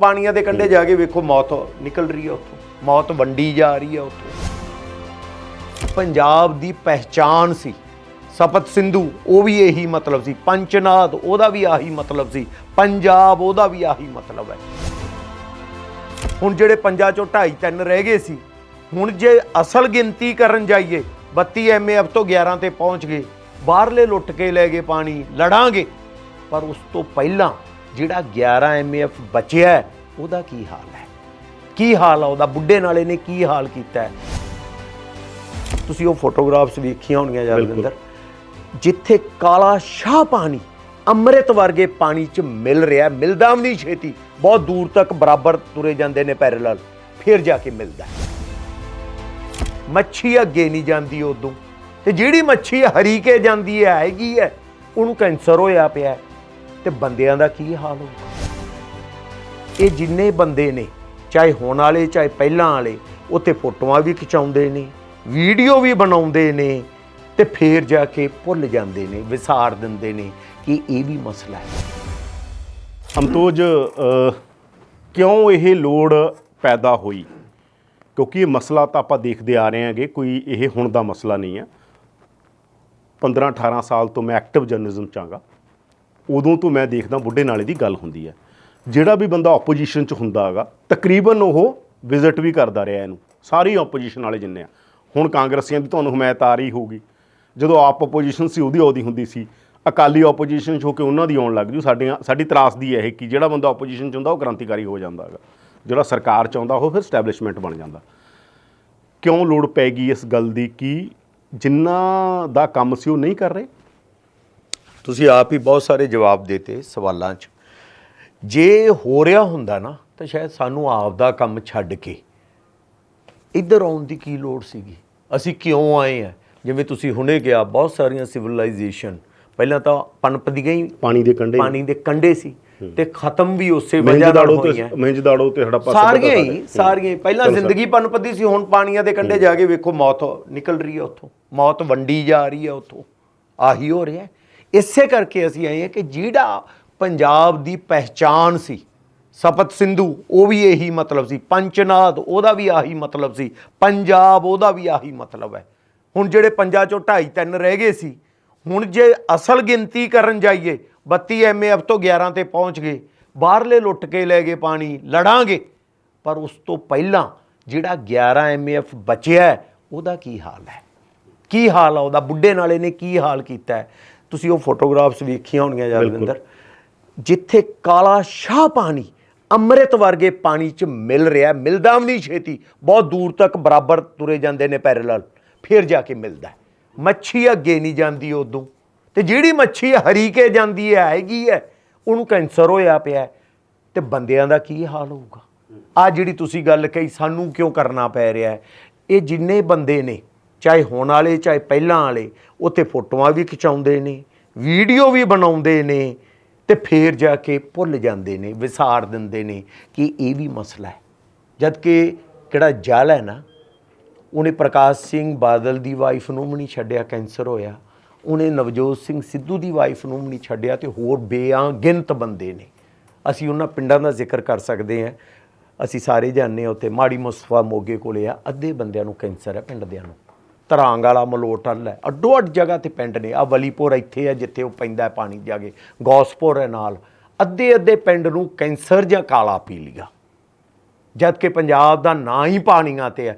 ਪਾਣੀਆਂ ਦੇ ਕੰਢੇ ਜਾ ਕੇ ਵੇਖੋ ਮੌਤ ਨਿਕਲ ਰਹੀ ਹੈ ਉੱਥੋਂ। ਮੌਤ ਵੰਡੀ ਜਾ ਰਹੀ ਹੈ ਉੱਥੋਂ। ਪੰਜਾਬ ਦੀ ਪਹਿਚਾਨ ਸੀ। ਸਪਤ ਸਿੰਧੂ ਉਹ ਵੀ ਇਹੀ ਮਤਲਬ ਸੀ। ਪੰਚਨਾਦ ਉਹਦਾ ਵੀ ਆਹੀ ਮਤਲਬ ਸੀ। ਪੰਜਾਬ ਉਹਦਾ ਵੀ ਆਹੀ ਮਤਲਬ ਹੈ। ਹੁਣ ਜਿਹੜੇ ਪੰਜਾਂ ਚੋਂ ਢਾਈ ਤਿੰਨ ਰਹਿ ਗਏ ਸੀ ਹੁਣ ਜੇ ਅਸਲ ਗਿਣਤੀ ਕਰਨ ਜਾਈਏ 32 ਐਮਏਐਫ ਤੋਂ 11 ਤੇ ਪਹੁੰਚ ਗਏ। ਬਾਹਰਲੇ ਲੁੱਟ ਕੇ ਲੈ ਗਏ ਪਾਣੀ ਲੜਾਂਗੇ। ਪਰ ਉਸ ਤੋਂ ਪਹਿਲਾਂ ਜਿਹੜਾ 11 ਐਮਏਐਫ ਬਚਿਆ ਉਹਦਾ ਕੀ ਹਾਲ ਹੈ? ਕੀ ਹਾਲ ਆ ਉਹਦਾ? ਬੁੱਢੇ ਨਾਲੇ ਨੇ ਕੀ ਹਾਲ ਕੀਤਾ ਹੈ? ਤੁਸੀਂ ਉਹ ਫੋਟੋਗ੍ਰਾਫਸ ਵੇਖੀਆਂ ਹੋਣਗੀਆਂ ਯਾਦਵਿੰਦਰ ਜਿੱਥੇ ਕਾਲਾ ਸ਼ਾਹ ਪਾਣੀ ਅੰਮ੍ਰਿਤ ਵਰਗੇ ਪਾਣੀ 'ਚ ਮਿਲ ਰਿਹਾ ਮਿਲਦਾ ਵੀ ਨਹੀਂ ਛੇਤੀ। ਬਹੁਤ ਦੂਰ ਤੱਕ ਬਰਾਬਰ ਤੁਰੇ ਜਾਂਦੇ ਨੇ ਪੈਰਲਲ। ਫਿਰ ਜਾ ਕੇ ਮਿਲਦਾ। ਮੱਛੀ ਅੱਗੇ ਨਹੀਂ ਜਾਂਦੀ ਉਦੋਂ। ਤੇ ਜਿਹੜੀ ਮੱਛੀ ਹਰੀ ਕੇ ਜਾਂਦੀ ਹੈ ਹੈਗੀ ਹੈ ਉਹਨੂੰ ਕੈਂਸਰ ਹੋਇਆ ਪਿਆ। ਤੇ ਬੰਦਿਆਂ ਦਾ ਕੀ ਹਾਲ ਹੋਊਗਾ ਇਹ ਜਿੰਨੇ ਬੰਦੇ ਨੇ, ਚਾਹੇ ਹੁਣ ਵਾਲੇ, ਚਾਹੇ ਪਹਿਲਾਂ ਵਾਲੇ, ਉੱਥੇ ਫੋਟੋਆਂ ਵੀ ਖਿਚਾਉਂਦੇ ਨੇ, ਵੀਡੀਓ ਵੀ ਬਣਾਉਂਦੇ ਨੇ ਤੇ ਫੇਰ ਜਾ ਕੇ ਭੁੱਲ ਜਾਂਦੇ ਨੇ, ਵਿਸਾਰ ਦਿੰਦੇ ਨੇ ਕਿ ਇਹ ਵੀ ਮਸਲਾ ਹੈ। ਅਮਤੋਜ ਕਿਉਂ ਇਹ ਲੋੜ ਪੈਦਾ ਹੋਈ? ਕਿਉਂਕਿ ਇਹ ਮਸਲਾ ਤਾਂ ਆਪਾਂ ਦੇਖਦੇ ਆ ਰਹੇ ਹਾਂਗੇ, ਕੋਈ ਇਹ ਹੁਣ ਦਾ ਮਸਲਾ ਨਹੀਂ ਹੈ। 15 18 ਸਾਲ ਤੋਂ ਮੈਂ ਐਕਟਿਵ ਜਰਨਲਿਜ਼ਮ ਚਾਂਗਾ ਉਦੋਂ ਤੋਂ ਮੈਂ ਦੇਖਦਾ ਬੁੱਢੇ ਨਾਲੇ ਦੀ ਗੱਲ ਹੁੰਦੀ ਹੈ। ਜਿਹੜਾ ਵੀ ਬੰਦਾ ਆਪੋਜੀਸ਼ਨ 'ਚ ਹੁੰਦਾ ਹੈਗਾ, ਤਕਰੀਬਨ ਉਹ ਵਿਜ਼ਿਟ ਵੀ ਕਰਦਾ ਰਿਹਾ ਇਹਨੂੰ। ਸਾਰੀ ਆਪੋਜੀਸ਼ਨ ਵਾਲੇ ਜਿੰਨੇ ਆ। ਹੁਣ ਕਾਂਗਰਸੀਆਂ ਦੀ ਤੁਹਾਨੂੰ ਹਮਾਇਤ ਆ ਰਹੀ ਹੋਊਗੀ। ਜਦੋਂ ਆਪ ਆਪੋਜੀਸ਼ਨ ਸੀ, ਉਹਦੀ ਆਉਦੀ ਹੁੰਦੀ ਸੀ। ਅਕਾਲੀ ਆਪੋਜੀਸ਼ਨ 'ਚ ਹੋ ਕੇ ਉਹਨਾਂ ਦੀ ਆਉਣ ਲੱਗ ਜੂ। ਸਾਡੀਆਂ, ਸਾਡੀ ਤਰਾਸਦੀ ਹੈ ਇਹ ਕਿ ਜਿਹੜਾ ਬੰਦਾ ਆਪੋਜੀਸ਼ਨ 'ਚ ਹੁੰਦਾ, ਉਹ ਕ੍ਰਾਂਤੀਕਾਰੀ ਹੋ ਜਾਂਦਾ ਹੈਗਾ। ਜਿਹੜਾ ਸਰਕਾਰ 'ਚ ਆਉਂਦਾ, ਉਹ ਫਿਰ ਸਟੈਬਲਿਸ਼ਮੈਂਟ ਬਣ ਜਾਂਦਾ। ਕਿਉਂ ਲੋੜ ਪੈ ਗਈ ਇਸ ਗੱਲ ਦੀ? ਕਿ ਜਿਨ੍ਹਾਂ ਦਾ ਕੰਮ ਸੀ, ਉਹ ਨਹੀਂ ਕਰ ਰਹੇ? ਤੁਸੀਂ ਆਪ ਹੀ ਬਹੁਤ ਸਾਰੇ ਜਵਾਬ ਦਿੱਤੇ ਸਵਾਲਾਂ 'ਚ। ਜੇ ਹੋ ਰਿਹਾ ਹੁੰਦਾ ਨਾ ਤਾਂ ਸ਼ਾਇਦ ਸਾਨੂੰ ਆਪ ਦਾ ਕੰਮ ਛੱਡ ਕੇ ਇੱਧਰ ਆਉਣ ਦੀ ਕੀ ਲੋੜ ਸੀਗੀ? ਅਸੀਂ ਕਿਉਂ ਆਏ ਆ? ਜਿਵੇਂ ਤੁਸੀਂ ਹੁਣੇ ਕਿਹਾ ਬਹੁਤ ਸਾਰੀਆਂ ਸਿਵਲਾਈਜੇਸ਼ਨ ਪਹਿਲਾਂ ਤਾਂ ਪਨਪਦੀਆਂ ਹੀ ਪਾਣੀ ਦੇ ਕੰਢੇ। ਪਾਣੀ ਦੇ ਕੰਢੇ ਸੀ ਤੇ ਖਤਮ ਵੀ ਉਸੇ ਵਜ੍ਹਾ ਨਾਲ ਹੋਈਆਂ। ਤੇ ਮਿੰਜਦਾੜੋ ਤੇ ਹੜੱਪਾ ਸਾਰੀਆਂ ਹੀ ਸਾਰੇ। ਸਾਰੀਆਂ। ਪਹਿਲਾਂ। ਜ਼ਿੰਦਗੀ ਪਨਪਦੀ ਸੀ ਹੁਣ ਪਾਣੀਆਂ ਦੇ ਕੰਢੇ ਜਾ ਕੇ ਵੇਖੋ ਮੌਤ ਨਿਕਲ ਰਹੀ ਹੈ ਉੱਥੋਂ। ਮੌਤ ਵੰਡੀ ਜਾ ਰਹੀ ਹੈ ਉੱਥੋਂ। ਆਹੀ ਹੋ ਰਿਹਾ। ਹੈ। ਇਸੇ ਕਰਕੇ ਅਸੀਂ ਆਏ ਹਾਂ ਕਿ ਜਿਹੜਾ ਪੰਜਾਬ ਦੀ ਪਹਿਚਾਨ ਸੀ, ਸਪਤ ਸਿੰਧੂ, ਉਹ ਵੀ ਇਹੀ ਮਤਲਬ ਸੀ, ਪੰਚਨਾਦ, ਉਹਦਾ ਵੀ ਆਹੀ ਮਤਲਬ ਸੀ, ਪੰਜਾਬ, ਉਹਦਾ ਵੀ ਆਹੀ ਮਤਲਬ ਹੈ। ਹੁਣ ਜਿਹੜੇ ਪੰਜਾਂ ਚੋਂ ਢਾਈ ਤਿੰਨ ਰਹਿ ਗਏ ਸੀ, ਹੁਣ ਜੇ ਅਸਲ ਗਿਣਤੀ ਕਰਨ ਜਾਈਏ 32 ਐਮਏਐਫ ਤੋਂ 11 ਤੇ ਪਹੁੰਚ ਗਏ, ਬਾਹਰਲੇ ਲੁੱਟ ਕੇ ਲੈ ਗਏ ਪਾਣੀ, ਲੜਾਂਗੇ। ਪਰ ਉਸ ਤੋਂ ਪਹਿਲਾਂ ਜਿਹੜਾ 11 ਐਮਏਐਫ ਬਚਿਆ ਉਹਦਾ ਕੀ ਹਾਲ ਹੈ? ਕੀ ਹਾਲ ਆ ਉਹਦਾ? ਬੁੱਢੇ ਨਾਲੇ ਨੇ ਕੀ ਹਾਲ ਕੀਤਾ ਤੁਸੀਂ ਉਹ ਫੋਟੋਗ੍ਰਾਫਸ ਵੇਖੀਆਂ ਹੋਣਗੀਆਂ ਯਾਦਵਿੰਦਰ ਜਿੱਥੇ ਕਾਲਾ ਸ਼ਾਹ ਪਾਣੀ ਅੰਮ੍ਰਿਤ ਵਰਗੇ ਪਾਣੀ 'ਚ ਮਿਲ ਰਿਹਾ ਮਿਲਦਾ ਵੀ ਨਹੀਂ ਛੇਤੀ। ਬਹੁਤ ਦੂਰ ਤੱਕ ਬਰਾਬਰ ਤੁਰੇ ਜਾਂਦੇ ਨੇ ਪੈਰਲਲ ਫਿਰ ਜਾ ਕੇ ਮਿਲਦਾ। ਮੱਛੀ ਅੱਗੇ ਨਹੀਂ ਜਾਂਦੀ ਉਦੋਂ। ਤੇ ਜਿਹੜੀ ਮੱਛੀ ਹਰੀ ਕੇ ਜਾਂਦੀ ਹੈ ਹੈਗੀ ਹੈ ਉਹਨੂੰ ਕੈਂਸਰ ਹੋਇਆ ਪਿਆ। ਤੇ ਬੰਦਿਆਂ ਦਾ ਕੀ ਹਾਲ ਹੋਊਗਾ? ਆ ਜਿਹੜੀ ਤੁਸੀਂ ਗੱਲ ਕਹੀ ਸਾਨੂੰ ਕਿਉਂ ਕਰਨਾ ਪੈ ਰਿਹਾ ਹੈ? ਇਹ ਜਿੰਨੇ ਬੰਦੇ ਨੇ ਚਾਹੇ ਹੁਣ ਵਾਲੇ, ਚਾਹੇ ਪਹਿਲਾਂ ਵਾਲੇ, ਉੱਥੇ ਫੋਟੋਆਂ ਵੀ ਖਿਚਾਉਂਦੇ ਨੇ, ਵੀਡੀਓ ਵੀ ਬਣਾਉਂਦੇ ਨੇ ਤੇ ਫੇਰ ਜਾ ਕੇ ਭੁੱਲ ਜਾਂਦੇ ਨੇ, ਵਿਸਾਰ ਦਿੰਦੇ ਨੇ ਕਿ ਇਹ ਵੀ ਮਸਲਾ ਹੈ। ਜਦ ਕਿ ਕਿਹੜਾ ਜਲ ਹੈ ਨਾ, ਉਹਨੇ ਪ੍ਰਕਾਸ਼ ਸਿੰਘ ਬਾਦਲ ਦੀ ਵਾਈਫ ਨੂੰ ਵੀ ਨਹੀਂ ਛੱਡਿਆ, ਕੈਂਸਰ ਹੋਇਆ। ਉਹਨੇ ਨਵਜੋਤ ਸਿੰਘ ਸਿੱਧੂ ਦੀ ਵਾਈਫ ਨੂੰ ਵੀ ਨਹੀਂ ਛੱਡਿਆ ਤੇ ਹੋਰ ਬੇਅੰਗਿਣਤ ਬੰਦੇ ਨੇ। ਅਸੀਂ ਉਹਨਾਂ ਪਿੰਡਾਂ ਦਾ ਜ਼ਿਕਰ ਕਰ ਸਕਦੇ ਹਾਂ। ਅਸੀਂ ਸਾਰੇ ਜਾਣਦੇ ਹਾਂ ਉੱਥੇ, ਮਾੜੀ ਮੁਸਤਫਾ ਮੋਗੇ ਕੋਲੇ ਆ, ਅੱਧੇ ਬੰਦਿਆਂ ਨੂੰ ਕੈਂਸਰ ਹੈ, ਪਿੰਡ ਦਿਆਂ ਨੂੰ। ਤਰਾਂਗ ਵਾਲਾ ਮਲੋਟਲ ਹੈ। ਅੱਡੋ ਅੱਡ ਜਗ੍ਹਾ ਤੇ ਪਿੰਡ ਨੇ। ਆ ਵਲੀਪੁਰ ਇੱਥੇ ਹੈ, ਜਿੱਥੇ ਉਹ ਪੈਂਦਾ ਪਾਣੀ ਜਾ ਕੇ। ਗੌਸਪੁਰ ਹੈ ਨਾਲ। ਅੱਧੇ ਅੱਧੇ ਪਿੰਡ ਨੂੰ ਕੈਂਸਰ ਜਾਂ ਕਾਲਾ ਪੀ ਲਿਆ ਜਦ ਕਿ ਪੰਜਾਬ ਦਾ ਨਾਂ ਹੀ ਪਾਣੀਆਂ ਤੇ ਹੈ।